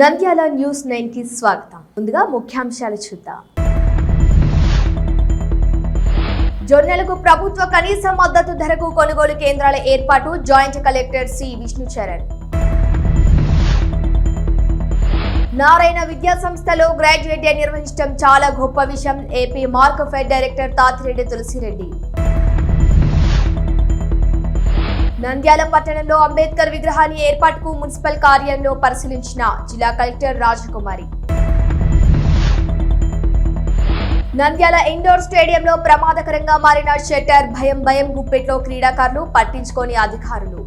Nandyal news నైన్కి స్వాగతం. ముందుగా ముఖ్యాంశాలు చూద్దాం. జొన్నలకు ప్రభుత్వ కనీస మద్దతు ధరకు కొనుగోలు కేంద్రాల ఏర్పాటు joint collector C Vishnucharan. Narayana విద్యా సంస్థలో గ్రాడ్యుయేట్ డే నిర్వహించడం చాలా గొప్ప విషయం. AP Markfed director Tatireddy Tulasireddy. Nandyal పట్టణంలో అంబేద్కర్ విగ్రహాన్ని ఏర్పాటుకు మున్సిపల్ కార్యాలయంలో పరిశీలించిన జిల్లా కలెక్టర్ రాజకుమారి. నంద్యాల ఇండోర్ స్టేడియంలో ప్రమాదకరంగా మారిన షట్టర్ భయం భయం గుప్పెట్లో క్రీడాకారులు పట్టించుకోని అధికారులు.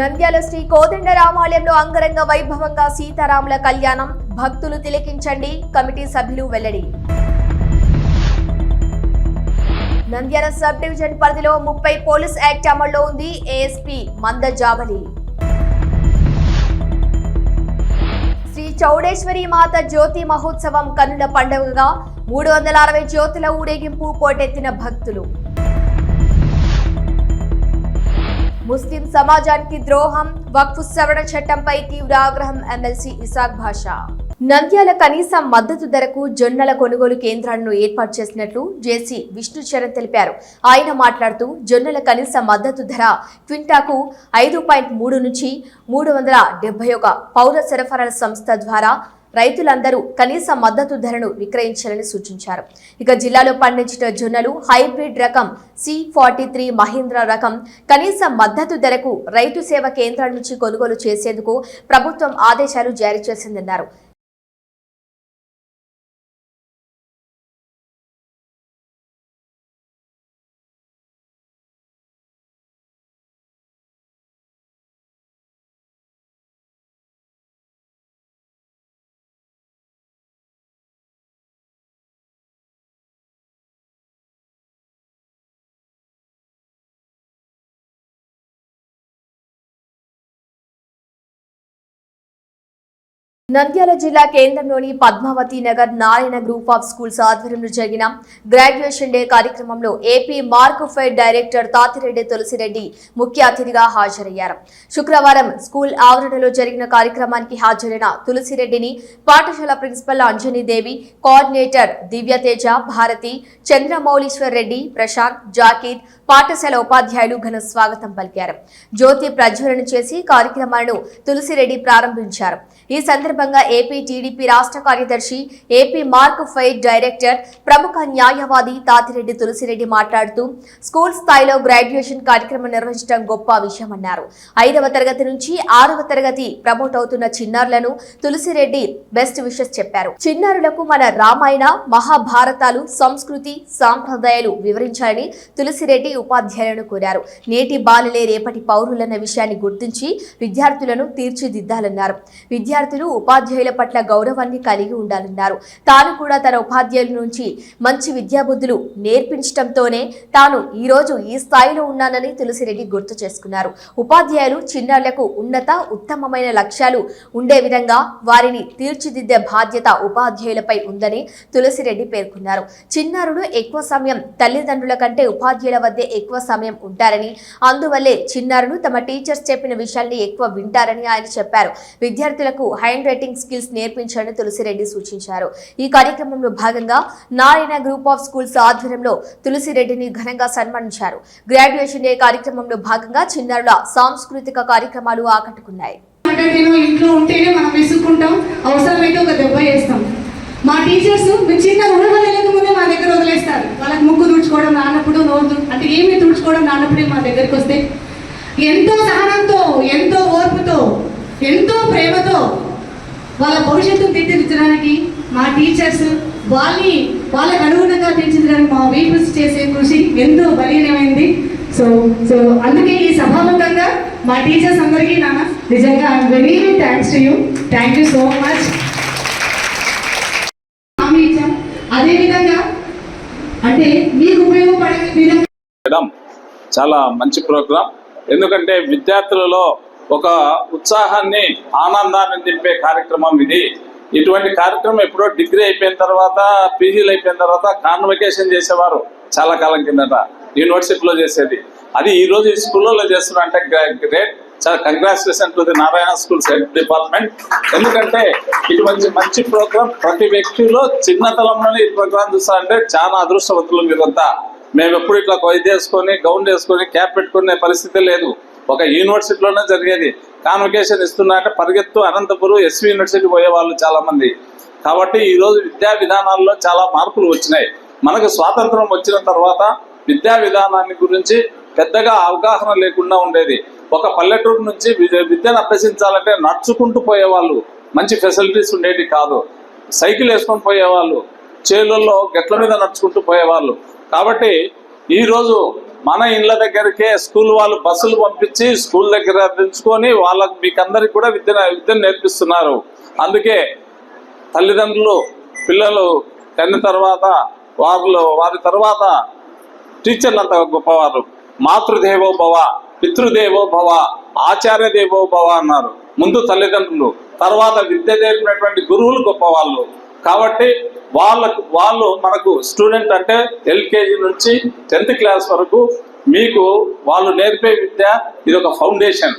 నంద్యాల శ్రీ కోదండ రామాలయంలో అంగరంగ వైభవంగా సీతారాముల కళ్యాణం భక్తులు తిలకించండి కమిటీ సభ్యులు వెల్లడి. నంద్యాల సబ్ డివిజన్ పరిధిలో ముప్పై పోలీస్ యాక్ట్ అమల్లో ఉంది. ఏఎస్పీ మంద జాబలి. శ్రీ చౌడేశ్వరి మాత జ్యోతి మహోత్సవం కన్నుల పండుగగా మూడు వందల అరవై జ్యోతుల ఊరేగింపు పోటెత్తిన భక్తులు. ముస్లిం సమాజానికి ద్రోహం వక్ఫ్ సవరణ చట్టంపై తీవ్ర ఆగ్రహం ఎమ్మెల్సీ ఇసాక్ భాషా నంద్యాల కనీస మద్దతు ధరకు జొన్నల కొనుగోలు కేంద్రాలను ఏర్పాటు చేసినట్లు జేసీ విష్ణు చరణ్ తెలిపారు. ఆయన మాట్లాడుతూ జొన్నల కనీస మద్దతు ధర క్వింటాకు ఐదు పాయింట్ మూడు నుంచి మూడు వందల డెబ్బై ఒక పౌర సరఫరాల సంస్థ ద్వారా రైతులందరూ కనీస మద్దతు ధరను విక్రయించాలని సూచించారు. ఇక జిల్లాలో పండించిన జొన్నలు హైబ్రిడ్ రకం సి ఫార్టీ త్రీ మహీంద్ర రకం కనీస మద్దతు ధరకు రైతు సేవ కేంద్రాల నుంచి కొనుగోలు చేసేందుకు ప్రభుత్వం ఆదేశాలు జారీ చేసిందన్నారు. నంద్యాల జిల్లా కేంద్రంలోని Padmavathi Nagar Narayana group of schools ఆధ్వర్యంలో జరిగిన గ్రాడ్యుయేషన్ డే కార్యక్రమంలో AP Markfed director Tatireddy Tulasireddy ముఖ్య అతిథిగా హాజరయ్యారు. శుక్రవారం స్కూల్ ఆవరణలో జరిగిన కార్యక్రమానికి హాజరైన తులసిరెడ్డిని పాఠశాల ప్రిన్సిపల్ అంజనీ దేవి కోఆర్డినేటర్ దివ్యతేజ భారతి చంద్రమౌళీశ్వర్ రెడ్డి ప్రశాంత్ జాకీర్ పాఠశాల ఉపాధ్యాయులు ఘన స్వాగతం పలికారు. జ్యోతి ప్రజ్వలన చేసి కార్యక్రమాలను తులసిరెడ్డి ప్రారంభించారు. ఈ సందర్భంగా ఏపీ టీడీపీ రాష్ట్ర కార్యదర్శి ఏపీ మార్క్ ఫైర్ డైరెక్టర్ ప్రముఖ న్యాయవాది తాతిరెడ్డి తులసిరెడ్డి మాట్లాడుతూ స్కూల్ స్థాయిలో గ్రాడ్యుయేషన్ కార్యక్రమం నిర్వహించడం గొప్ప విషయమన్నారు ఐదవ తరగతి నుంచి ఆరవ తరగతి ప్రమోట్ అవుతున్న చిన్నారులను తులసిరెడ్డి బెస్ట్ విషెస్ చెప్పారు. చిన్నారులకు మన రామాయణ మహాభారతాలు సంస్కృతి సాంప్రదాయాలు వివరించాలని తులసిరెడ్డి ఉపాధ్యాయులను కోరారు. నేటి బాలలే రేపటి పౌరులన్న విషయాన్ని గుర్తించి విద్యార్థులను తీర్చిదిద్దాలన్నారు. విద్యార్థులు ఉపాధ్యాయుల పట్ల గౌరవాన్ని కలిగి ఉండాలన్నారు. తాను కూడా తన ఉపాధ్యాయుల నుంచి మంచి విద్యాబుద్ధులు నేర్పించడంతోనే తాను ఈ రోజు ఈ స్థాయిలో ఉన్నానని తులసిరెడ్డి గుర్తు చేసుకున్నారు. ఉపాధ్యాయులు చిన్నారులకు ఉన్నత ఉత్తమమైన లక్ష్యాలు ఉండే విధంగా వారిని తీర్చిదిద్దే బాధ్యత ఉపాధ్యాయులపై ఉందని తులసిరెడ్డి పేర్కొన్నారు. చిన్నారులు ఎక్కువ సమయం తల్లిదండ్రుల కంటే ఉపాధ్యాయుల వద్దే ఎక్కువ సమయం ఉంటారని అందువల్లే చిన్నారులు తమ టీచర్స్ చెప్పిన విషయాల్ని ఎక్కువ వింటారని ఆయన చెప్పారు. విద్యార్థులకు హ్యాండ్ రైటింగ్ స్కిల్స్ నేర్పించాలని తులసిరెడ్డి సూచించారు. ఈ కార్యక్రమంలో భాగంగా నారాయణ గ్రూప్ ఆఫ్ స్కూల్స్ ఆధ్వర్యంలో తులసిరెడ్డిని ఘనంగా సన్మానించారు. గ్రాడ్యుయేషన్ డే కార్యక్రమంలో భాగంగా చిన్నారుల సాంస్కృతిక కార్యక్రమాలు ఆకట్టుకున్నాయి. ఇంట్లో ఉంటేనే మనం విసుక్కుంటాం అవసరమైతే ఒక దెబ్బ వేస్తాం. మా టీచర్స్ మీరు చిన్న ఊహ ముందే మా దగ్గర వదిలేస్తారు. వాళ్ళకి ముక్కు తుడుచుకోవడం నాన్నప్పుడు నోరు అంటే ఏమి తుడుచుకోవడం రానప్పుడే మా దగ్గరికి వస్తే ఎంతో సహనంతో ఎంతో ఓర్పుతో ఎంతో ప్రేమతో వాళ్ళ భవిష్యత్తును తీర్చిదిద్దడానికి మా టీచర్స్ వాళ్ళని వాళ్ళకి అనుగుణంగా తీర్చిదిద్దడానికి మా వీపుల్స్ చేసే కృషి ఎంతో బలీనమైంది. సో సో అందుకే ఈ సభాముఖంగా మా టీచర్స్ అందరికీ నాన్న నిజంగా I'm very thanks to you thank you so much హామీ ఇచ్చాం అదేవిధంగా అంటే మీకు ఉపయోగపడే విధంగా చాలా మంచి ప్రోగ్రాం ఎందుకంటే విద్యార్థులలో ఒక ఉత్సాహాన్ని ఆనందాన్ని నింపే కార్యక్రమం ఇది. ఇటువంటి కార్యక్రమం ఎప్పుడో డిగ్రీ అయిపోయిన తర్వాత పీజీలు అయిపోయిన తర్వాత కాన్వకేషన్ చేసేవారు చాలా కాలం కిందట యూనివర్సిటీలో చేసేది. అది ఈ రోజు ఈ స్కూళ్ళలో చేస్తున్నా అంటే గ్రేట్ చాలా congratulation to the Narayana schools head department ఎందుకంటే ఇటువంటి మంచి ప్రోగ్రామ్ ప్రతి వ్యక్తిలో చిన్నతనంలోనే ఈ ప్రోగ్రామ్ చూస్తారంటే చాలా అదృష్టవంతులు మీరంతా మేము ఎప్పుడు ఇట్లా కొయ్యి వేసుకొని గౌన్ వేసుకొని క్యాప్ పెట్టుకునే పరిస్థితి లేదు. ఒక యూనివర్సిటీలోనే జరిగేది. కాన్వకేషన్ ఇస్తున్నా అంటే పరిగెత్తు అనంతపురం ఎస్వి యూనివర్సిటీ పోయే వాళ్ళు చాలా మంది కాబట్టి ఈ రోజు విద్యా విధానాల్లో చాలా మార్పులు వచ్చినాయి. మనకు స్వాతంత్రం వచ్చిన తర్వాత విద్యా విధానాన్ని గురించి పెద్దగా అవగాహన లేకుండా ఉండేది. ఒక పల్లెటూరు నుంచి విద్య- విద్యను అభ్యసించాలంటే నడుచుకుంటూ పోయేవాళ్ళు మంచి ఫెసిలిటీస్ ఉండేవి కాదు. సైకిల్ వేసుకొని పోయేవాళ్ళు చేనుల్లో గట్ల మీద నడుచుకుంటూ పోయేవాళ్ళు. కాబట్టి ఈరోజు మన ఇళ్ళ దగ్గరికే స్కూల్ వాళ్ళు బస్సులు పంపించి స్కూల్ దగ్గర దించుకొని వాళ్ళకు మీకు అందరికి కూడా విద్య విద్యను నేర్పిస్తున్నారు. అందుకే తల్లిదండ్రులు పిల్లలు కన్న తర్వాత వాళ్ళు వారి తర్వాత టీచర్లు అంత గొప్పవారు. మాతృదేవోభవ పితృదేవో భవ ఆచార్య దేవో భవ అన్నారు. ముందు తల్లిదండ్రులు తర్వాత విద్య నేర్పినటువంటి గురువులు గొప్పవాళ్ళు. కాబట్టి వాళ్ళకు వాళ్ళు మనకు స్టూడెంట్ అంటే ఎల్కేజీ నుంచి టెన్త్ క్లాస్ వరకు మీకు వాళ్ళు నేర్పే విద్య ఇది ఒక ఫౌండేషన్.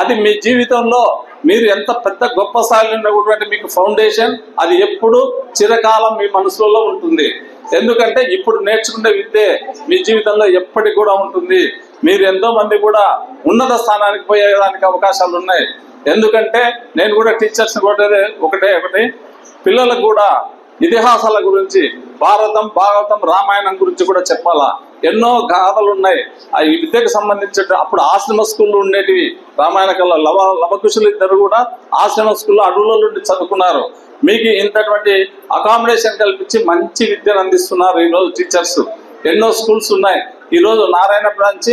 అది మీ జీవితంలో మీరు ఎంత పెద్ద గొప్ప స్థాయిలో ఉన్నటువంటి మీకు ఫౌండేషన్ అది ఎప్పుడు చిరకాలం మీ మనసులో ఉంటుంది. ఎందుకంటే ఇప్పుడు నేర్చుకునే విద్య మీ జీవితంలో ఎప్పటికి కూడా ఉంటుంది. మీరు ఎంతో మంది కూడా ఉన్నత స్థానానికి పోయేదానికి అవకాశాలు ఉన్నాయి. ఎందుకంటే నేను కూడా టీచర్స్ కూడా ఒకటే ఒకటి పిల్లలకు కూడా ఇతిహాసాల గురించి భారతం భాగవతం రామాయణం గురించి కూడా చెప్పాలా? ఎన్నో గాథలు ఉన్నాయి. ఆ ఈ విద్యకు సంబంధించిన అప్పుడు ఆశ్రమ స్కూళ్ళు ఉండేటివి. రామాయణ కళ లవ లవకుశులు ఇద్దరు కూడా ఆశ్రమ స్కూల్లో అడవుల నుండి చదువుకున్నారు. మీకు ఇంతటువంటి అకామిడేషన్ కల్పించి మంచి విద్యను అందిస్తున్నారు ఈరోజు టీచర్స్ ఎన్నో స్కూల్స్ ఉన్నాయి. ఈరోజు నారాయణ బ్రాంచ్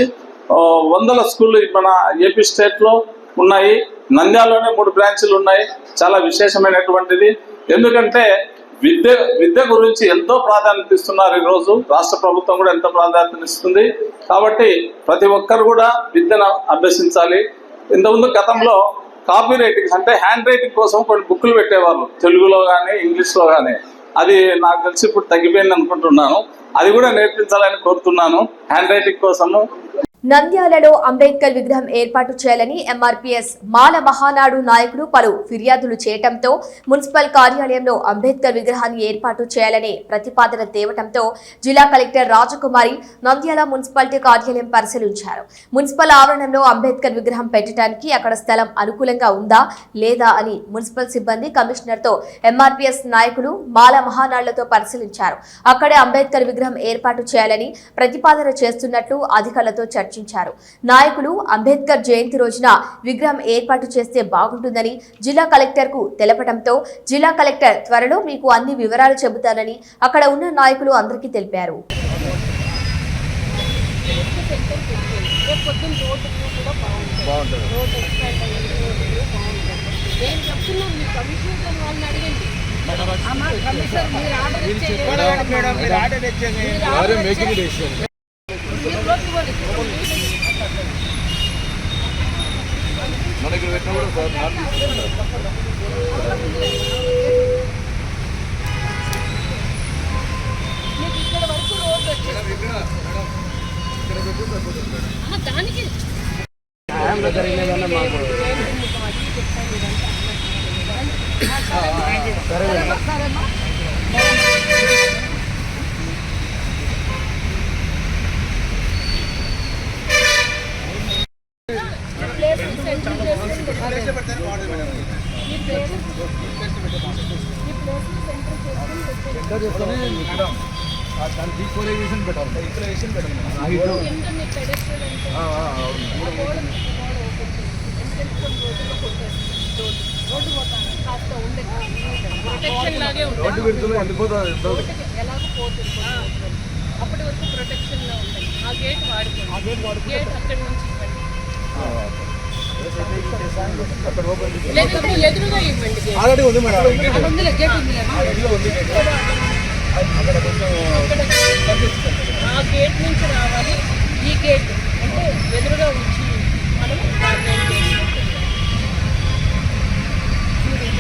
వందల స్కూళ్ళు మన ఏపీ స్టేట్లో ఉన్నాయి. నంద్యాలలోనే మూడు బ్రాంచ్లు ఉన్నాయి. చాలా విశేషమైనటువంటిది. ఎందుకంటే విద్య విద్య గురించి ఎంతో ప్రాధాన్యత ఇస్తున్నారు ఈరోజు. రాష్ట్ర ప్రభుత్వం కూడా ఎంతో ప్రాధాన్యత ఇస్తుంది. కాబట్టి ప్రతి ఒక్కరు కూడా విద్యను అభ్యసించాలి. ఇంతకుముందు గతంలో కాపీ రైటింగ్స్ అంటే హ్యాండ్ రైటింగ్ కోసం కొన్ని బుక్కులు పెట్టేవాళ్ళు. తెలుగులో కానీ ఇంగ్లీష్లో కానీ అది నాకు తెలిసి ఇప్పుడు తగ్గిపోయింది అనుకుంటున్నాను. అది కూడా నేర్పించాలని కోరుతున్నాను. హ్యాండ్ రైటింగ్ కోసము నంద్యాలలో అంబేద్కర్ విగ్రహం ఏర్పాటు చేయాలని ఎంఆర్పీఎస్ మాల మహానాడు నాయకులు పలు ఫిర్యాదులు చేయటంతో మున్సిపల్ కార్యాలయంలో అంబేద్కర్ విగ్రహాన్ని ఏర్పాటు చేయాలనే ప్రతిపాదన తేవటంతో జిల్లా కలెక్టర్ రాజకుమారి నంద్యాల మున్సిపాలిటీ కార్యాలయం పరిశీలించారు. మున్సిపల్ ఆవరణంలో అంబేద్కర్ విగ్రహం పెట్టడానికి అక్కడ స్థలం అనుకూలంగా ఉందా లేదా అని మున్సిపల్ సిబ్బంది కమిషనర్తో ఎంఆర్పీఎస్ నాయకులు మాల మహానాడులతో పరిశీలించారు. అక్కడే అంబేద్కర్ విగ్రహం ఏర్పాటు చేయాలని ప్రతిపాదన చేస్తున్నట్లు అధికారులతో చర్చించారు నాయకులు అంబేద్కర్ జయంతి రోజున విగ్రహం ఏర్పాటు చేస్తే బాగుంటుందని జిల్లా కలెక్టర్కు తెలపడంతో జిల్లా కలెక్టర్ త్వరలో మీకు అన్ని వివరాలు చెబుతానని అక్కడ ఉన్న నాయకులు అందరికీ తెలిపారు. బాగుంటుంది రోడ్ ఎక్స్పాండ్ అయ్యింది రోడ్డు బాగుంటుంది నేను చెప్తున్నాను మీ కమిషనర్ వాళ్ళని అడగండి అమ్మా, కమిషనర్ మీరు ఆర్డర్ ఇచ్చేది మీరు ఆర్డర్ ఇచ్చేది మీరు రోడ్డు ఇవ్వండి. మనకి పెట్టిన కూడా సార్ నాలుగు తీసుకుంటారు మీకు ఇక్కడ వరకు రోడ్డు వచ్చేది అమ్మ, దానికి సరేమ్మా దానికి ఈక్వలైజేషన్ పెట్టాలి ఈక్వలైజేషన్ పెట్టాలి కింద మీ పెడెస్ట్రియల్ అంటే గోడ మీద గోడ ఒకటి ఎందుకంటే కొన్ని రోజుల్లో కొట్టేస్తుంది రోడ్డు రోడ్డు పోతాను కాస్త ఉండే ప్రొటెక్షన్ లాగే ఉంటుంది ఎలాగో పోతుంది. అప్పటి వరకు ప్రొటెక్షన్లో ఉంటాయి ఆ గేట్ వాడుకోండి. గేట్ అక్కడి నుంచి ఇవ్వండి. ఎదురుగా ఇవ్వండి ఆల్రెడీ ఉంది మేడం. గేట్ ఉంది. ఆ గేట్ నుంచి రావాలి. ఈ గేట్ అంటే ఎదురుగా ఉంచి మనం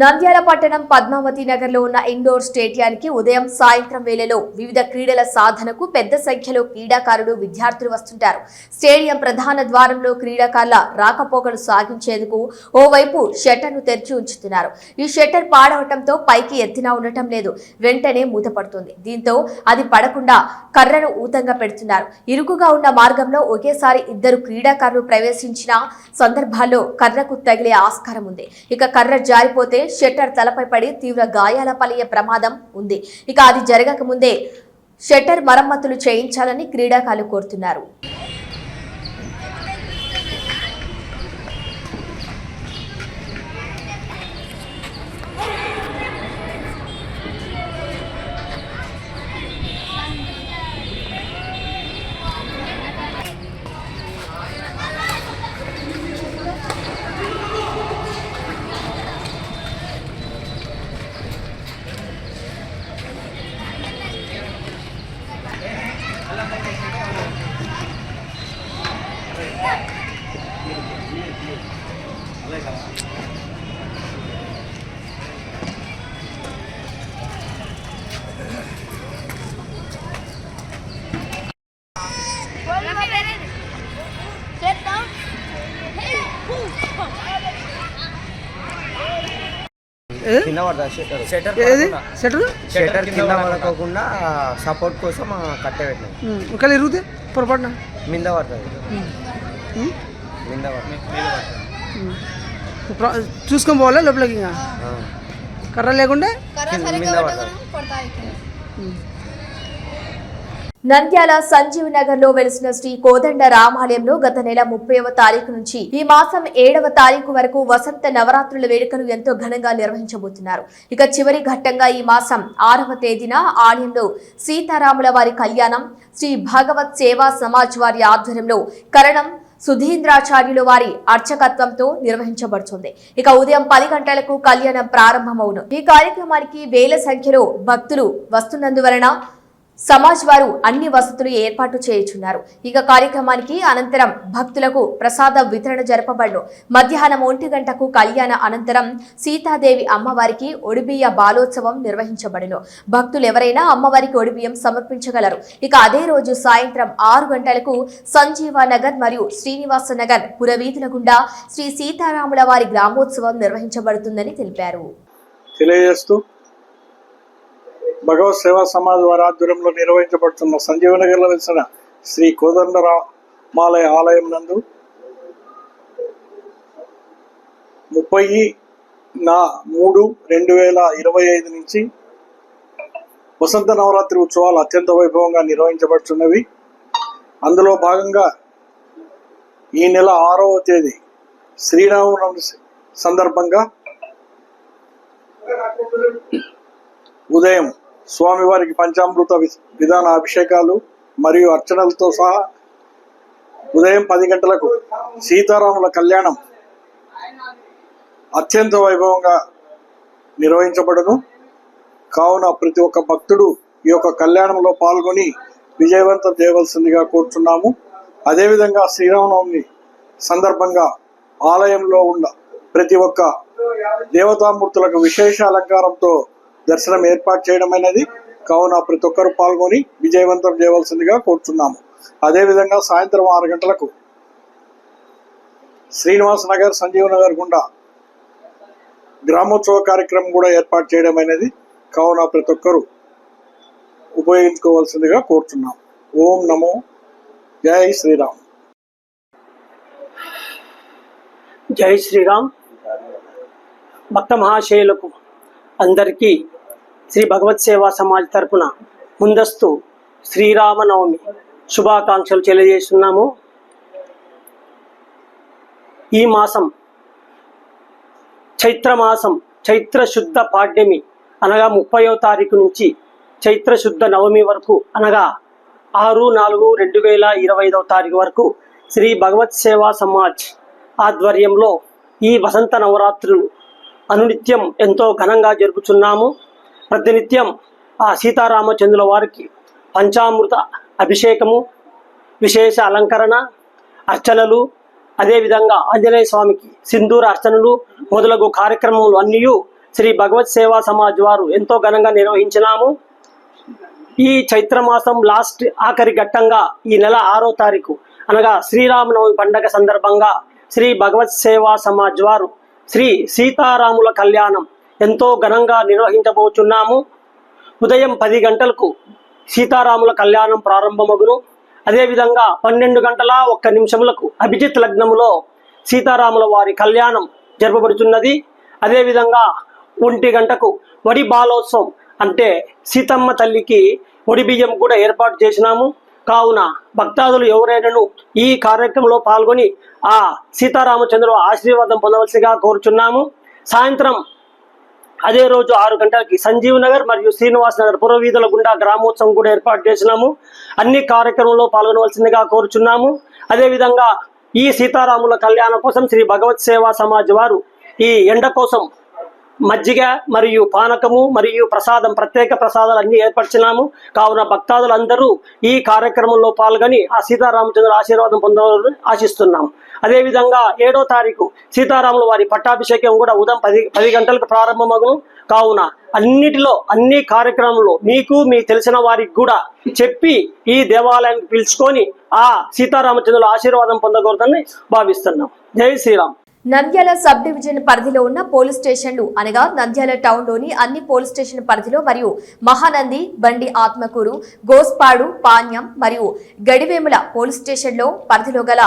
నంద్యాల పట్టణం పద్మావతి నగర్లో ఉన్న ఇండోర్ స్టేడియానికి ఉదయం సాయంత్రం వేళలో వివిధ క్రీడల సాధనకు పెద్ద సంఖ్యలో క్రీడాకారులు విద్యార్థులు వస్తుంటారు. స్టేడియం ప్రధాన ద్వారంలో క్రీడాకారుల రాకపోకలు సాగించేందుకు ఓవైపు షట్టర్ను తెరిచి ఉంచుతున్నారు. ఈ షట్టర్ పాడవటంతో పైకి ఎత్తినా ఉండటం లేదు. వెంటనే మూతపడుతుంది. దీంతో అది పడకుండా కర్రను ఊతంగా పెడుతున్నారు. ఇరుకుగా ఉన్న మార్గంలో ఒకేసారి ఇద్దరు క్రీడాకారులు ప్రవేశించిన సందర్భాల్లో కర్రకు తగిలే ఆస్కారం ఉంది. ఇక కర్ర జారిపోతే షట్టర్ తలపై పడి తీవ్ర గాయాల పలయ్యే ప్రమాదం ఉంది. ఇక అది జరగక ముందే షట్టర్ మరమ్మతులు చేయించాలని క్రీడాకారులు కోరుతున్నారు. కింద పడదా? షట్టర్. షట్టర్ ఏది? Shutter shutter? కింద పడకోకుండా సపోర్ట్ కోసం కట్టె పెట్టినాం. ఒకవేళ ఇరుగుతే పొరపాటున? మింద పడుతుంది. మింద పడుతుంది. చూసుకొని పోవాలా లోపలికి ఇంకా. కర్ర కింద మింద పడుతుంది. నంద్యాల సంజీవ్ నగర్లో వెలిసిన శ్రీ కోదండ రామాలయంలో గత నెల ముప్పైవ తారీఖు నుంచి ఈ మాసం ఏడవ తారీఖు వరకు వసంత నవరాత్రుల వేడుకలు ఎంతో ఘనంగా నిర్వహించబోతున్నారు. ఇక చివరి ఘట్టంగా ఈ మాసం ఆరవ తేదీన ఆలయంలో సీతారాముల వారి కళ్యాణం శ్రీ భగవత్ సేవా సమాజ్ వారి ఆధ్వర్యంలో కరణం సుధీంద్రాచార్యులు వారి అర్చకత్వంతో నిర్వహించబడుతుంది. ఇక ఉదయం పది గంటలకు కళ్యాణం ప్రారంభమవును. ఈ కార్యక్రమానికి వేల సంఖ్యలో భక్తులు వస్తున్నందువలన సమాజ్ వారు అన్ని వసతులు ఏర్పాటు చేయుచున్నారు. ఇక కార్యక్రమానికి అనంతరం భక్తులకు ప్రసాద వితరణ జరపబడును. మధ్యాహ్నం ఒంటి గంటకు కళ్యాణ అనంతరం సీతాదేవి అమ్మవారికి ఒడిబియ్య బాలోత్సవం నిర్వహించబడును. భక్తులు ఎవరైనా అమ్మవారికి ఒడిబియ్యం సమర్పించగలరు. ఇక అదే రోజు సాయంత్రం ఆరు గంటలకు సంజీవ నగర్ మరియు శ్రీనివాస నగర్ పురవీధుల గుండా శ్రీ సీతారాముల వారి గ్రామోత్సవం నిర్వహించబడుతుందని తెలిపారు. తెలియజేస్తూ భగవత్ సేవా సమాజ్ వారి ఆధ్వర్యంలో నిర్వహించబడుతున్న సంజీవనగర్లో వెలిసిన శ్రీ కోదండరామాలయ ఆలయం నందు ముప్పై నా మూడు రెండు వేల ఇరవై ఐదు నుంచి వసంత నవరాత్రి ఉత్సవాలు అత్యంత వైభవంగా నిర్వహించబడుతున్నవి. అందులో భాగంగా ఈ నెల ఆరవ తేదీ శ్రీరామనవమి సందర్భంగా ఉదయం స్వామివారికి పంచామృత వి- విధాన అభిషేకాలు మరియు అర్చనలతో సహా ఉదయం పది గంటలకు సీతారాముల కళ్యాణం అత్యంత వైభవంగా నిర్వహించబడను. కావున ప్రతి ఒక్క భక్తుడు ఈ యొక్క కళ్యాణంలో పాల్గొని విజయవంతం చేయవలసిందిగా కోరుచున్నాము. అదేవిధంగా శ్రీరామనవమి సందర్భంగా ఆలయంలో ఉన్న ప్రతి ఒక్క దేవతామూర్తులకు విశేష అలంకారంతో దర్శనం ఏర్పాటు చేయడం అనేది కావున ప్రతి ఒక్కరు పాల్గొని విజయవంతం చేయవలసిందిగా కోరుచున్నాము. అదేవిధంగా సాయంత్రం ఆరు గంటలకు శ్రీనివాస నగర్ సంజీవ్ నగర్ గుండా గ్రామోత్సవ కార్యక్రమం కూడా ఏర్పాటు చేయడం అనేది కావున ప్రతి ఒక్కరూ ఉపయోగించుకోవాల్సిందిగా కోరుచున్నాం ఓం నమో జై శ్రీరామ్. జై శ్రీరామ్. భక్త మహాశయులకు అందరికీ శ్రీ భగవత్ సేవా సమాజ్ తరపున ముందస్తు శ్రీరామనవమి శుభాకాంక్షలు తెలియజేస్తున్నాము. ఈ మాసం చైత్రమాసం చైత్రశుద్ధ చైత్ర శుద్ధ పాడ్యమి అనగా ముప్పయో తారీఖు నుంచి చైత్ర శుద్ధ నవమి వరకు అనగా ఆరు నాలుగు రెండు వేల ఇరవై ఐదవ తారీఖు వరకు శ్రీ భగవత్ సేవా సమాజ్ ఆధ్వర్యంలో ఈ వసంత నవరాత్రులు అనునిత్యం ఎంతో ఘనంగా జరుపుచున్నాము. ప్రతినిత్యం ఆ సీతారామచంద్రుల వారికి పంచామృత అభిషేకము విశేష అలంకరణ అర్చనలు అదేవిధంగా ఆంజనేయ స్వామికి సింధూర అర్చనలు మొదలగు కార్యక్రమములు అన్నీ శ్రీ భగవత్ సేవా సమాజ్ వారు ఎంతో ఘనంగా నిర్వహించినాము. ఈ చైత్రమాసం లాస్ట్ ఆఖరి ఘట్టంగా ఈ నెల ఆరో తారీఖు అనగా శ్రీరామనవమి పండగ సందర్భంగా శ్రీ భగవత్ సేవా సమాజ్ వారు శ్రీ సీతారాముల కళ్యాణం ఎంతో ఘనంగా నిర్వహించబోచున్నాము. ఉదయం పది గంటలకు సీతారాముల కళ్యాణం ప్రారంభమగును. అదేవిధంగా పన్నెండు గంటల ఒక్క నిమిషములకు అభిజిత్ లగ్నములో సీతారాముల వారి కళ్యాణం జరపబడుతున్నది. అదేవిధంగా ఒంటి గంటకు వడి బాలోత్సవం అంటే సీతమ్మ తల్లికి వడి బియ్యం కూడా ఏర్పాటు చేసినాము. కావున భక్తాదులు ఎవరైనాను ఈ కార్యక్రమంలో పాల్గొని ఆ సీతారామచంద్రుల ఆశీర్వాదం పొందవలసిగా కోరుచున్నాము. సాయంత్రం అదే రోజు ఆరు గంటలకి సంజీవ్ నగర్ మరియు శ్రీనివాస్ నగర్ పురవీధుల గుండా గ్రామోత్సవం కూడా ఏర్పాటు చేసినాము. అన్ని కార్యక్రమంలో పాల్గొనవలసిందిగా కోరుచున్నాము. అదేవిధంగా ఈ సీతారాముల కళ్యాణం కోసం శ్రీ భగవత్ సేవా సమాజ్ వారు ఈ ఎండ కోసం మజ్జిగ మరియు పానకము మరియు ప్రసాదం ప్రత్యేక ప్రసాదాలు అన్ని ఏర్పరిచినాము. కావున భక్తాదులందరూ ఈ కార్యక్రమంలో పాల్గొని ఆ సీతారామచంద్ర ఆశీర్వాదం పొందాలని ఆశిస్తున్నాము. అదేవిధంగా ఏడో తారీఖు సీతారాముల వారి పట్టాభిషేకం కూడా ఉదయం పది పది గంటలకు ప్రారంభమగు. కావున అన్నిటిలో అన్ని కార్యక్రమంలో మీకు మీ తెలిసిన వారికి కూడా చెప్పి ఈ దేవాలయానికి పిలుచుకొని ఆ సీతారామచంద్రుల ఆశీర్వాదం పొందకూడదని భావిస్తున్నాం. జై శ్రీరామ్. నంద్యాల సబ్ డివిజన్ పరిధిలో ఉన్న పోలీస్ స్టేషన్లు అనగా నంద్యాల టౌన్లోని అన్ని పోలీస్ స్టేషన్ పరిధిలో మరియు మహానంది బండి ఆత్మకూరు గోస్పాడు పాణ్యం మరియు గడివేముల పోలీస్ స్టేషన్లో పరిధిలో గల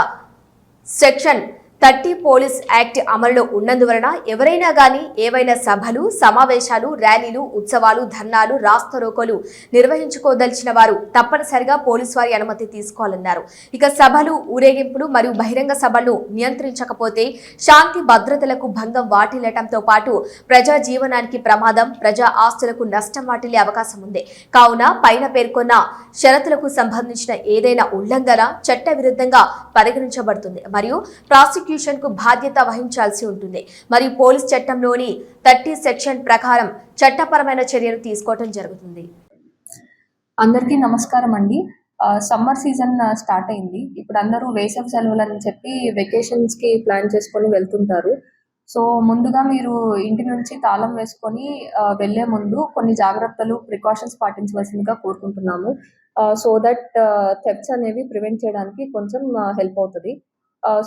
సెక్షన్ థర్టీ పోలీస్ యాక్ట్ అమలులో ఉన్నందువలన ఎవరైనా గాని ఏవైనా సభలు సమావేశాలు ర్యాలీలు ఉత్సవాలు ధర్నాలు రాస్తరోకోలు నిర్వహించుకోదలిచిన వారు తప్పనిసరిగా పోలీసు వారి అనుమతి తీసుకోవాలన్నారు. ఇక సభలు ఊరేగింపులు మరియు బహిరంగ సభలను నియంత్రించకపోతే శాంతి భద్రతలకు భంగం వాటిల్లటంతో పాటు ప్రజా జీవనానికి ప్రమాదం ప్రజా ఆస్తులకు నష్టం వాటిల్లే అవకాశం ఉంది. కావున పైన పేర్కొన్న షరతులకు సంబంధించిన ఏదైనా ఉల్లంఘన చట్ట విరుద్ధంగా పరిగణించబడుతుంది. మరియు ప్రాసిక్యూ కు బాధ్యత వహించాల్సి ఉంటుంది. మరియు పోలీస్ చట్టంలోని థర్టీ సెక్షన్ ప్రకారం చట్టపరమైన చర్యలు తీసుకోవటం జరుగుతుంది. అందరికీ నమస్కారం అండి. సమ్మర్ సీజన్ స్టార్ట్ అయింది. ఇప్పుడు అందరూ వేసవి సెలవులు అని చెప్పి వెకేషన్స్కి ప్లాన్ చేసుకొని వెళ్తుంటారు. సో ముందుగా మీరు ఇంటి నుంచి తాళం వేసుకొని వెళ్ళే ముందు కొన్ని జాగ్రత్తలు ప్రికాషన్స్ పాటించవలసిందిగా కోరుకుంటున్నాము. సో దట్ థెప్స్ అనేవి ప్రివెంట్ చేయడానికి కొంచెం హెల్ప్ అవుతుంది.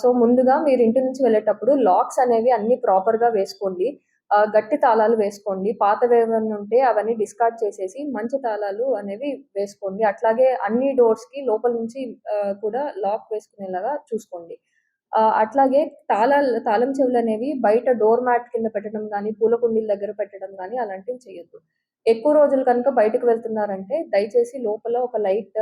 సో ముందుగా మీరు ఇంటి నుంచి వెళ్ళేటప్పుడు లాక్స్ అనేవి అన్ని ప్రాపర్గా వేసుకోండి. గట్టి తాళాలు వేసుకోండి. పాతవి ఏమైనా ఉంటే అవన్నీ డిస్కార్డ్ చేసేసి మంచి తాళాలు అనేవి వేసుకోండి. అట్లాగే అన్ని డోర్స్కి లోపల నుంచి కూడా లాక్ వేసుకునేలాగా చూసుకోండి. అట్లాగే తాళాలు తాళం చెవులు అనేవి బయట డోర్ మ్యాట్ కింద పెట్టడం కానీ పూల కుండీల దగ్గర పెట్టడం కానీ అలాంటివి చేయొద్దు. ఎక్కువ రోజులు కనుక బయటకు వెళ్తున్నారంటే దయచేసి లోపల ఒక లైట్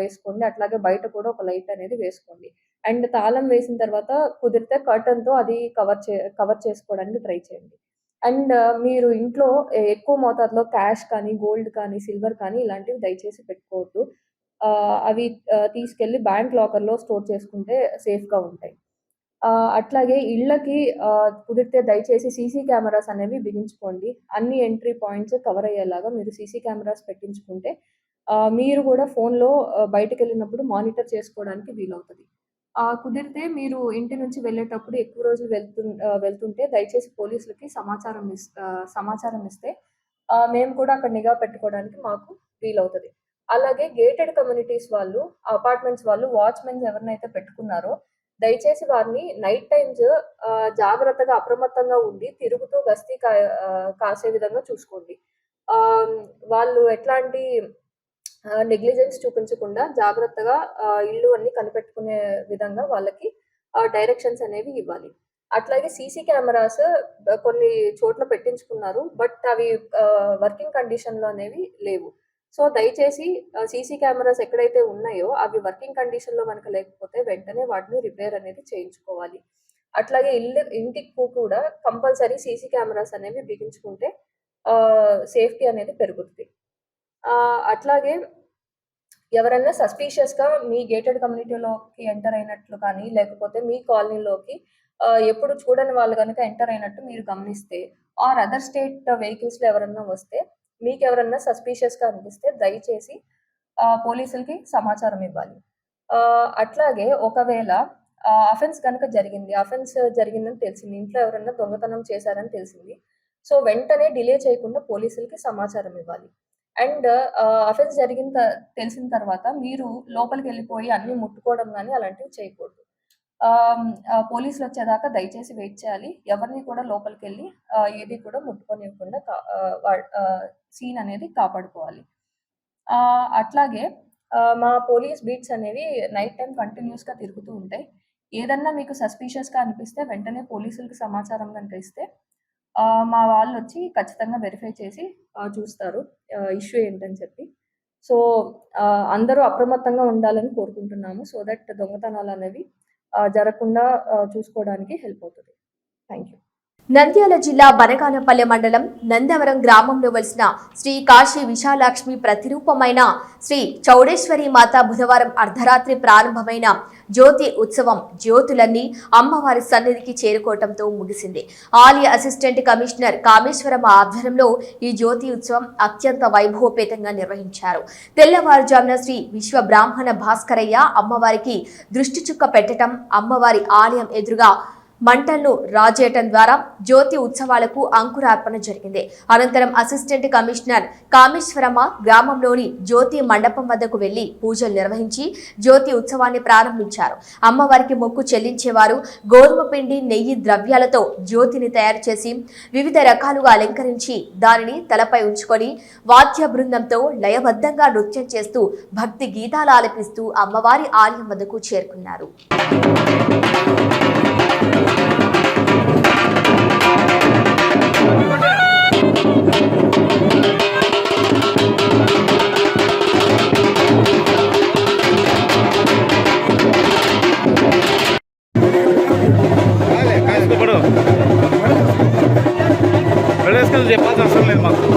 వేసుకోండి. అట్లాగే బయట కూడా ఒక లైట్ అనేది వేసుకోండి. అండ్ తాళం వేసిన తర్వాత కుదిరితే కర్టన్తో అది కవర్ చే కవర్ చేసుకోవడానికి ట్రై చేయండి. అండ్ మీరు ఇంట్లో ఎక్కువ మోతాదులో క్యాష్ కానీ గోల్డ్ కానీ సిల్వర్ కానీ ఇలాంటివి దయచేసి పెట్టుకోవద్దు. అవి తీసుకెళ్ళి బ్యాంక్ లాకర్లో స్టోర్ చేసుకుంటే సేఫ్గా ఉంటాయి. అట్లాగే ఇళ్ళకి కుదిరితే దయచేసి సీసీ కెమెరాస్ అనేవి బిగించుకోండి. అన్ని ఎంట్రీ పాయింట్స్ కవర్ అయ్యేలాగా మీరు సీసీ కెమెరాస్ పెట్టించుకుంటే మీరు కూడా ఫోన్లో బయటకు వెళ్ళినప్పుడు మానిటర్ చేసుకోవడానికి వీలవుతుంది. కుదిరితే మీరు ఇంటి నుంచి వెళ్ళేటప్పుడు ఎక్కువ రోజులు వెళ్తు వెళ్తుంటే దయచేసి పోలీసులకి సమాచారం ఇస్ సమాచారం ఇస్తే మేము కూడా అక్కడ నిఘా పెట్టుకోవడానికి మాకు వీలవుతుంది. అలాగే గేటెడ్ కమ్యూనిటీస్ వాళ్ళు అపార్ట్మెంట్స్ వాళ్ళు వాచ్మెన్స్ ఎవరినైతే పెట్టుకున్నారో దయచేసి వారిని నైట్ టైమ్స్ జాగ్రత్తగా అప్రమత్తంగా ఉండి తిరుగుతూ గస్తీ కా కాసే విధంగా చూసుకోండి. వాళ్ళు ఎట్లాంటి నెగ్లిజెన్స్ చూపించకుండా జాగ్రత్తగా ఇల్లు అన్ని కనిపెట్టుకునే విధంగా వాళ్ళకి డైరెక్షన్స్ అనేవి ఇవ్వాలి. అట్లాగే సీసీ కెమెరాస్ కొన్ని చోట్ల పెట్టించుకున్నారు బట్ అవి వర్కింగ్ కండిషన్లో అనేవి లేవు. సో దయచేసి సీసీ కెమెరాస్ ఎక్కడైతే ఉన్నాయో అవి వర్కింగ్ కండిషన్లో కనుక లేకపోతే వెంటనే వాటిని రిపేర్ అనేది చేయించుకోవాలి. అట్లాగే ఇల్లు ఇంటికి కూడా కంపల్సరీ సీసీ కెమెరాస్ అనేవి బిగించుకుంటే సేఫ్టీ అనేది పెరుగుతుంది అట్లాగే ఎవరైనా సస్పీషియస్గా మీ గేటెడ్ కమ్యూనిటీలోకి ఎంటర్ అయినట్లు కానీ లేకపోతే మీ కాలనీలోకి ఎప్పుడు చూడని వాళ్ళు కనుక ఎంటర్ అయినట్టు మీరు గమనిస్తే ఆర్ అదర్ స్టేట్ వెహికల్స్లో ఎవరన్నా వస్తే మీకు ఎవరన్నా సస్పీషియస్గా అనిపిస్తే దయచేసి పోలీసులకి సమాచారం ఇవ్వాలి. అట్లాగే ఒకవేళ అఫెన్స్ కనుక జరిగింది అఫెన్స్ జరిగిందని తెలిసింది ఇంట్లో ఎవరన్నా దొంగతనం చేశారని తెలిసింది సో వెంటనే డిలే చేయకుండా పోలీసులకి సమాచారం ఇవ్వాలి. అండ్ అఫెన్స్ జరిగిన త- తెలిసిన తర్వాత మీరు లోపలికి వెళ్ళిపోయి అన్ని ముట్టుకోవడం కానీ అలాంటివి చేయకూడదు. పోలీసులు వచ్చేదాకా దయచేసి వెయిట్ చేయాలి. ఎవరిని కూడా లోపలికి వెళ్ళి ఏది కూడా ముట్టుకోనివ్వకుండా సీన్ అనేది కాపాడుకోవాలి. అట్లాగే మా పోలీస్ బీట్స్ అనేవి నైట్ టైం కంటిన్యూస్గా తిరుగుతూ ఉంటాయి. ఏదన్నా మీకు సస్పీషియస్గా అనిపిస్తే వెంటనే పోలీసులకు సమాచారం కనుక ఇస్తే మా వాళ్ళు వచ్చి ఖచ్చితంగా వెరిఫై చేసి చూస్తారు. ఇష్యూ ఏంటని చెప్పి. సో అందరూ అప్రమత్తంగా ఉండాలని కోరుకుంటున్నాము. సో దట్ దొంగతనాలు అనేవి జరగకుండా చూసుకోవడానికి హెల్ప్ అవుతుంది. థ్యాంక్ యూ నంద్యాల జిల్లా బనగానపల్లె మండలం నందవరం గ్రామంలో వెలిసిన శ్రీ కాశీ విశాలాక్ష్మి ప్రతిరూపమైన శ్రీ చౌడేశ్వరి మాత బుధవారం అర్ధరాత్రి ప్రారంభమైన జ్యోతి ఉత్సవం జ్యోతులన్నీ అమ్మవారి సన్నిధికి చేరుకోవటంతో ముగిసింది. ఆలయ అసిస్టెంట్ కమిషనర్ కామేశ్వరం ఆధ్వర్యంలో ఈ జ్యోతి ఉత్సవం అత్యంత వైభవపేతంగా నిర్వహించారు. తెల్లవారుజామున శ్రీ విశ్వ బ్రాహ్మణ భాస్కరయ్య అమ్మవారికి దృష్టి చుక్క పెట్టడం అమ్మవారి ఆలయం ఎదురుగా మంటలను రాజేయటం ద్వారా జ్యోతి ఉత్సవాలకు అంకురార్పణ జరిగింది. అనంతరం అసిస్టెంట్ కమిషనర్ కామేశ్వరమ్మ గ్రామంలోని జ్యోతి మండపం వద్దకు వెళ్ళి పూజలు నిర్వహించి జ్యోతి ఉత్సవాన్ని ప్రారంభించారు. అమ్మవారికి మొక్కు చెల్లించేవారు గోధుమ పిండి నెయ్యి ద్రవ్యాలతో జ్యోతిని తయారు చేసి వివిధ రకాలుగా అలంకరించి దానిని తలపై ఉంచుకొని వాద్య బృందంతో లయబద్ధంగా నృత్యం చేస్తూ భక్తి గీతాలు ఆలపిస్తూ అమ్మవారి ఆలయం వద్దకు చేరుకున్నారు. వెళ్ళేసుకొని చెప్పాల్సిన అవసరం లేదు మాకు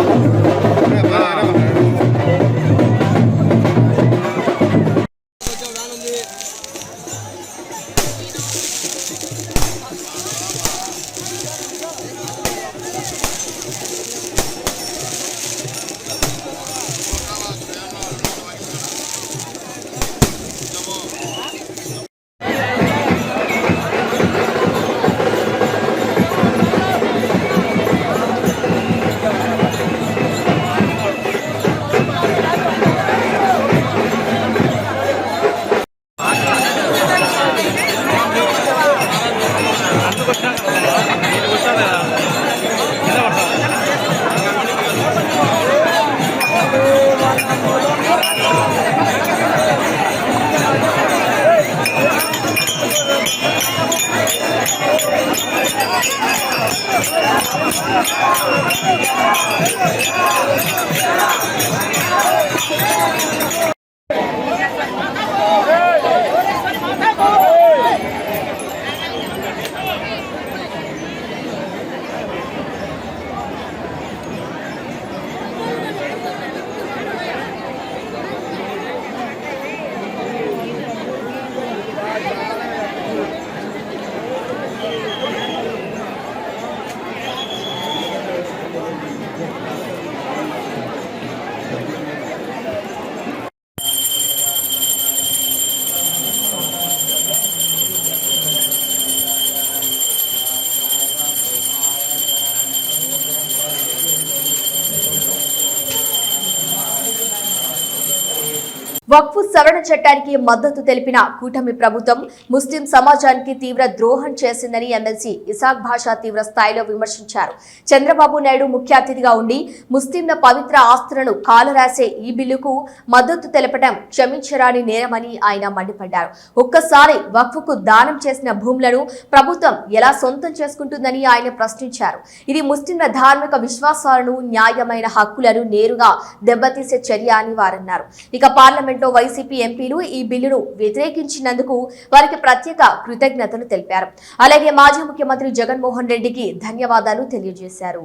వక్ఫ్ సవరణ చట్టానికి మద్దతు తెలిపిన కూటమి ప్రభుత్వం ముస్లిం సమాజానికి తీవ్ర ద్రోహం చేసిందని ఎమ్మెల్సీ ఇసాక్ భాషా తీవ్ర స్థాయిలో విమర్శించారు. చంద్రబాబు నాయుడు ముఖ్య అతిథిగా ఉండి ముస్లింల పవిత్ర ఆస్తులను కాలరాసే ఈ బిల్లుకు మద్దతు తెలపడం క్షమించరాని నేరమని ఆయన మండిపడ్డారు. ఒక్కసారి వక్ఫ్కు దానం చేసిన భూములను ప్రభుత్వం ఎలా సొంతం చేసుకుంటుందని ఆయన ప్రశ్నించారు. ఇది ముస్లింల ధార్మిక విశ్వాసాలను న్యాయమైన హక్కులను నేరుగా దెబ్బతీసే చర్య అని వారన్నారు. ఇక పార్లమెంట్ పార్లమెంట్లో వైసీపీ ఎంపీలు ఈ బిల్లును వ్యతిరేకించినందుకు వారికి ప్రత్యేక కృతజ్ఞతలు తెలిపారు. అలాగే మాజీ ముఖ్యమంత్రి జగన్మోహన్ రెడ్డికి ధన్యవాదాలు తెలియజేశారు.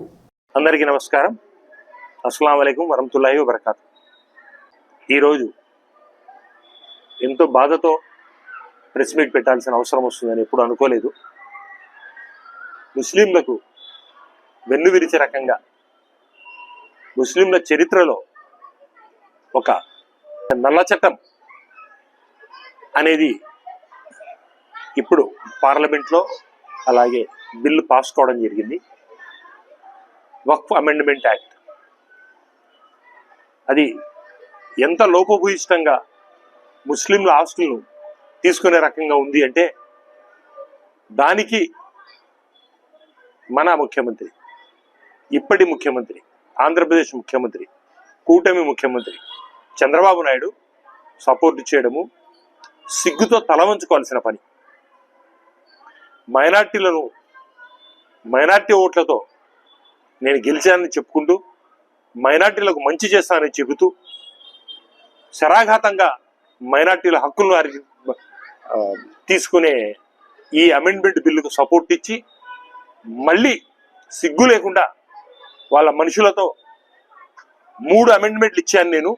అందరికీ నమస్కారం. అస్సలం వలైకుం వరహతుల్లాహి వబర్కాత్. ఈరోజు ఎంతో బాధతో ప్రెస్ మీట్ పెట్టాల్సిన అవసరం వస్తుందని ఎప్పుడు అనుకోలేదు. ముస్లింలకు వెన్ను విరిచే రకంగా ముస్లింల చరిత్రలో ఒక నల్ల చట్టం అనేది ఇప్పుడు పార్లమెంట్లో అలాగే బిల్లు పాస్ కావడం జరిగింది. Waqf amendment act. అది ఎంత లోపభూయిష్టంగా ముస్లింల ఆస్తులను తీసుకునే రకంగా ఉంది అంటే దానికి మన ముఖ్యమంత్రి ఇప్పటి ముఖ్యమంత్రి ఆంధ్రప్రదేశ్ ముఖ్యమంత్రి కూటమి ముఖ్యమంత్రి చంద్రబాబు నాయుడు సపోర్ట్ చేయడము సిగ్గుతో తల వంచుకోవాల్సిన పని. మైనార్టీలను మైనార్టీ ఓట్లతో నేను గెలిచానని చెప్పుకుంటూ మైనార్టీలకు మంచి చేస్తానని చెబుతూ శరాఘాతంగా మైనార్టీల హక్కులను అరి తీసుకునే ఈ అమెండ్మెంట్ బిల్లుకు సపోర్ట్ ఇచ్చి మళ్ళీ సిగ్గు లేకుండా వాళ్ళ మనుషులతో మూడు అమెండ్మెంట్లు ఇచ్చాను నేను.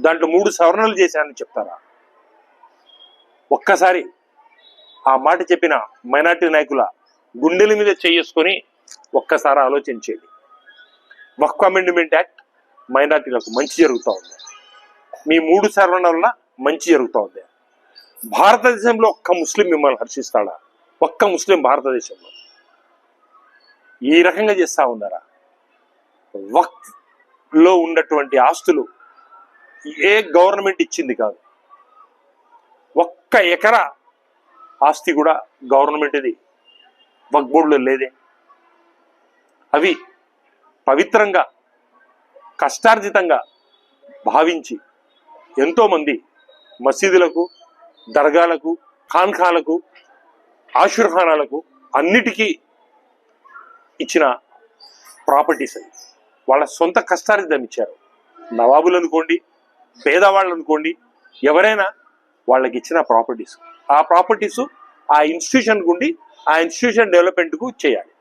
దాంట్లో మూడు సవరణలు చేశానని చెప్తారా? ఒక్కసారి ఆ మాట చెప్పిన మైనార్టీ నాయకుల గుండెల మీద చేసుకొని ఒక్కసారి ఆలోచించేది వక్ఫ్ అమెండ్మెంట్ యాక్ట్ మైనార్టీలకు మంచి జరుగుతూ ఉంది. మీ మూడు సవరణ వల్ల మంచి జరుగుతూ ఉంది. భారతదేశంలో ఒక్క ముస్లిం మిమ్మల్ని హర్షిస్తాడా? ఒక్క ముస్లిం భారతదేశంలో. ఈ రకంగా చేస్తా ఉన్నారా? వక్ఫ్లో ఉన్నటువంటి ఆస్తులు ఏ గవర్నమెంట్ ఇచ్చింది కాదు. ఒక్క ఎకరా ఆస్తి కూడా గవర్నమెంట్ది. వక్బోర్డులో లేదే. అవి పవిత్రంగా కష్టార్జితంగా భావించి ఎంతోమంది మసీదులకు దర్గాలకు ఖాన్ఖాలకు ఆశుర్ఖానాలకు అన్నిటికీ ఇచ్చిన ప్రాపర్టీస్ అవి. వాళ్ళ సొంత కష్టార్జితం ఇచ్చారు. నవాబులు అనుకోండి పేదవాళ్ళు అనుకోండి ఎవరైనా వాళ్ళకి ఇచ్చిన ప్రాపర్టీస్. ఆ ప్రాపర్టీస్ ఆ ఇన్స్టిట్యూషన్ గుండి ఆ ఇన్స్టిట్యూషన్ డెవలప్మెంట్కు చేయాలి.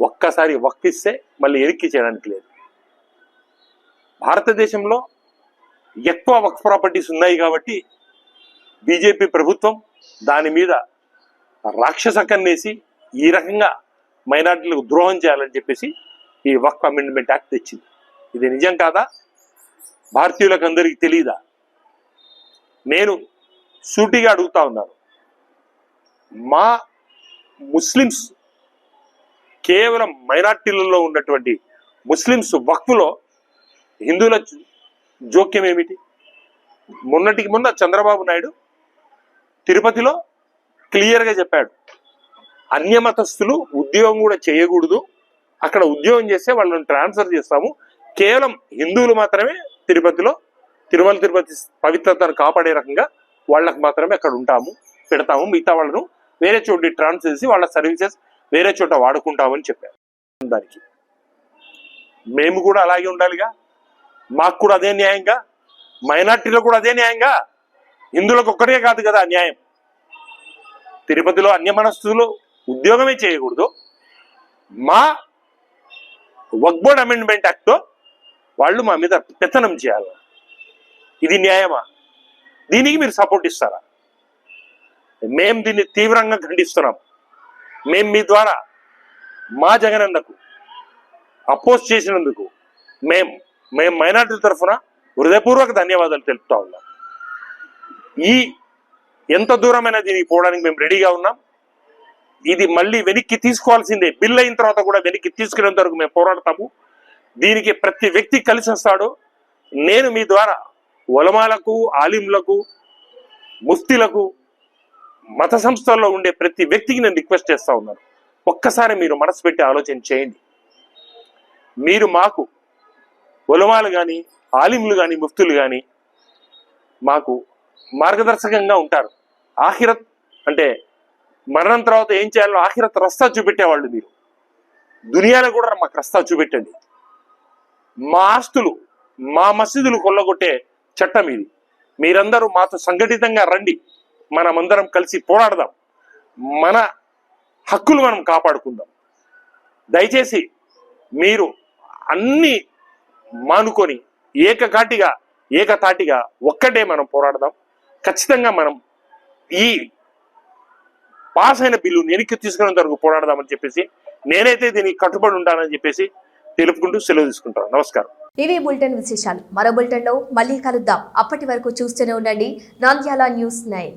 ఒక్కసారి వక్కిస్తే మళ్ళీ ఎరిక్కి చేయడానికి లేదు. భారతదేశంలో ఎక్కువ వక్ఫ్ ప్రాపర్టీస్ ఉన్నాయి కాబట్టి బీజేపీ ప్రభుత్వం దాని మీద రాక్షస కన్నేసి ఈ రకంగా మైనార్టీలకు ద్రోహం చేయాలని చెప్పేసి ఈ వక్ఫ్ అమెండ్మెంట్ యాక్ట్ తెచ్చింది. ఇది నిజం కాదా? భారతీయులకు అందరికీ తెలియదా నేను సూటిగా అడుగుతా ఉన్నాను. మా ముస్లిమ్స్ కేవలం మైనార్టీలలో ఉన్నటువంటి ముస్లిమ్స్ వక్ఫ్లో హిందువుల జోక్యం ఏమిటి? మొన్నటికి మొన్న చంద్రబాబు నాయుడు తిరుపతిలో క్లియర్గా చెప్పాడు. అన్యమతస్థులు ఉద్యోగం కూడా చేయకూడదు. అక్కడ ఉద్యోగం చేస్తే వాళ్ళని ట్రాన్స్ఫర్ చేస్తాము. కేవలం హిందువులు మాత్రమే తిరుపతిలో తిరుమల తిరుపతి పవిత్రతను కాపాడే రకంగా వాళ్ళకు మాత్రమే అక్కడ ఉంటాము పెడతాము. మిగతా వాళ్ళను వేరే చోటి ట్రాన్స్ చేసి వాళ్ళ సర్వీసెస్ వేరే చోట వాడుకుంటామని చెప్పారు. దానికి మేము కూడా అలాగే ఉండాలిగా. మాకు కూడా అదే న్యాయంగా. మైనార్టీలకు కూడా అదే న్యాయంగా. హిందువులకు ఒక్కటే కాదు కదా న్యాయం. తిరుపతిలో అన్యమనస్తులు ఉద్యోగమే చేయకూడదు. మా వక్బోర్డ్ అమెండ్మెంట్ యాక్ట్లో వాళ్ళు మా మీద పెత్తనం చేయాలి. ఇది న్యాయమా? దీనికి మీరు సపోర్ట్ ఇస్తారా? మేం దీన్ని తీవ్రంగా ఖండిస్తున్నాం. మేం మీ ద్వారా మా జగనన్నకు అపోజ్ చేసినందుకు మేం మేము మైనార్టీల తరఫున హృదయపూర్వక ధన్యవాదాలు తెలుపుతా ఉన్నాం. ఈ ఎంత దూరమైనా దీనికి పోవడానికి మేము రెడీగా ఉన్నాం. ఇది మళ్ళీ వెనక్కి తీసుకోవాల్సిందే. బిల్ అయిన తర్వాత కూడా వెనక్కి తీసుకునేంత వరకు మేము పోరాడతాము. దీనికి ప్రతి వ్యక్తి కలిసి వస్తాడు. నేను మీ ద్వారా ఒలమాలకు ఆలింలకు ముఫ్తీలకు మత సంస్థల్లో ఉండే ప్రతి వ్యక్తికి నేను రిక్వెస్ట్ చేస్తూ ఉన్నాను. ఒక్కసారి మీరు మనసు పెట్టి ఆలోచన చేయండి. మీరు మాకు ఒలమాలు కానీ ఆలింలు కానీ ముఫ్తులు కానీ మాకు మార్గదర్శకంగా ఉంటారు. ఆఖిరత్ అంటే మరణం తర్వాత ఏం చేయాలో ఆఖిరత్ రస్తా చూపెట్టేవాళ్ళు మీరు. దునియాలో కూడా మాకు రస్తా చూపెట్టండి. మా ఆస్తులు మా మసీదులు కొల్లగొట్టే చట్టం ఇది. మీరందరూ మాతో సంఘటితంగా రండి. మనమందరం కలిసి పోరాడదాం. మన హక్కులు మనం కాపాడుకుందాం. దయచేసి మీరు అన్ని మానుకొని ఏకకాటిగా ఏకతాటిగా ఒక్కటే మనం పోరాడదాం. ఖచ్చితంగా మనం ఈ పాస్ అయిన బిల్లు వెనక్కి తీసుకునేంత వరకు పోరాడదామని చెప్పేసి నేనైతే దీనికి కట్టుబడి ఉంటానని చెప్పేసి తెలుపుకుంటూ సెలవు తీసుకుంటాం. నమస్కారం. ఇవి బులెటిన్ విశేషాలు. మరో బులెటిన్లో మళ్ళీ కలుద్దాం. అప్పటి వరకు చూస్తూనే ఉండండి. Nandyal news nine.